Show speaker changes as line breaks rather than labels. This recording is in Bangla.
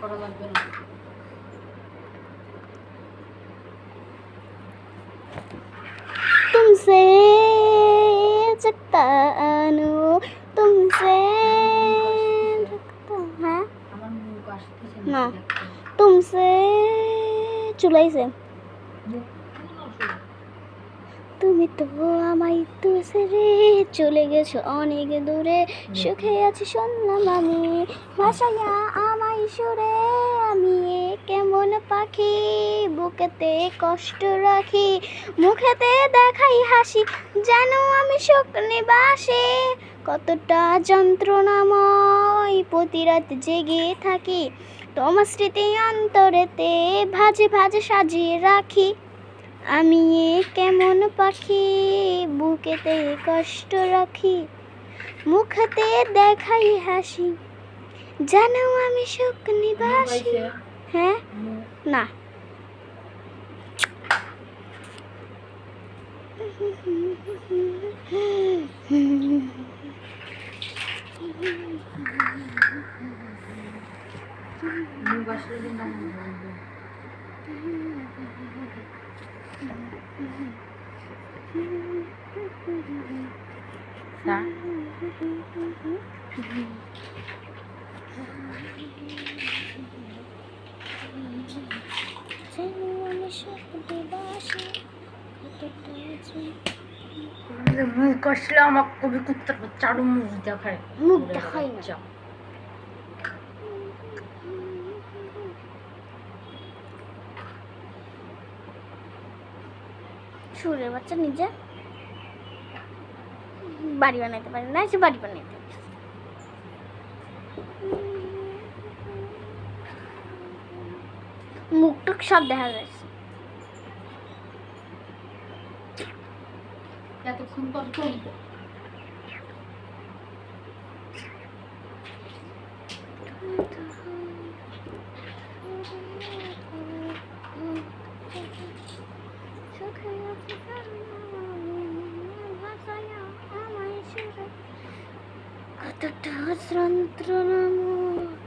করা লাগবে না।
तुमसे जगता नो तुमसे না
তুমসে
তুমি তো আমায় তো ছেড়ে চলে গেছো, অনেক দূরে। সুখে আছি শুনলাম আমি ভাষায়া আমায় সুরে। আমি কেমন পাখি, বুকেতে কষ্ট রাখি, মুখেতে দেখাই হাসি যেন আমি সুখ নিবাসে কতটা যন্ত্রণাময় প্রতিরাত জেগে থাকি, তোমার স্মৃতি অন্তরেতে ভাজে ভাজে সাজিয়ে রাখি। আমি এ কেমন পাখি? বুকেতে কষ্ট রাখি, মুখতে দেখাই হাসি। জানো আমি সুখ নিবাসী। হ্যাঁ? না।
মুখ আসলে
যে-
মুখ আসলে আমার কবি কুত্তার চারু মুখ দেখায়।
মুখ দেখাই না।
বাচ্চা।
বাচ্চা নিজে বাড়ি বানাইতে পারে না সে বাড়ি বানাইতে পারে। মুখ টুক সব দেখা যাচ্ছে
এতক্ষণ পর চলবো
কতটা যন্ত্রণাময়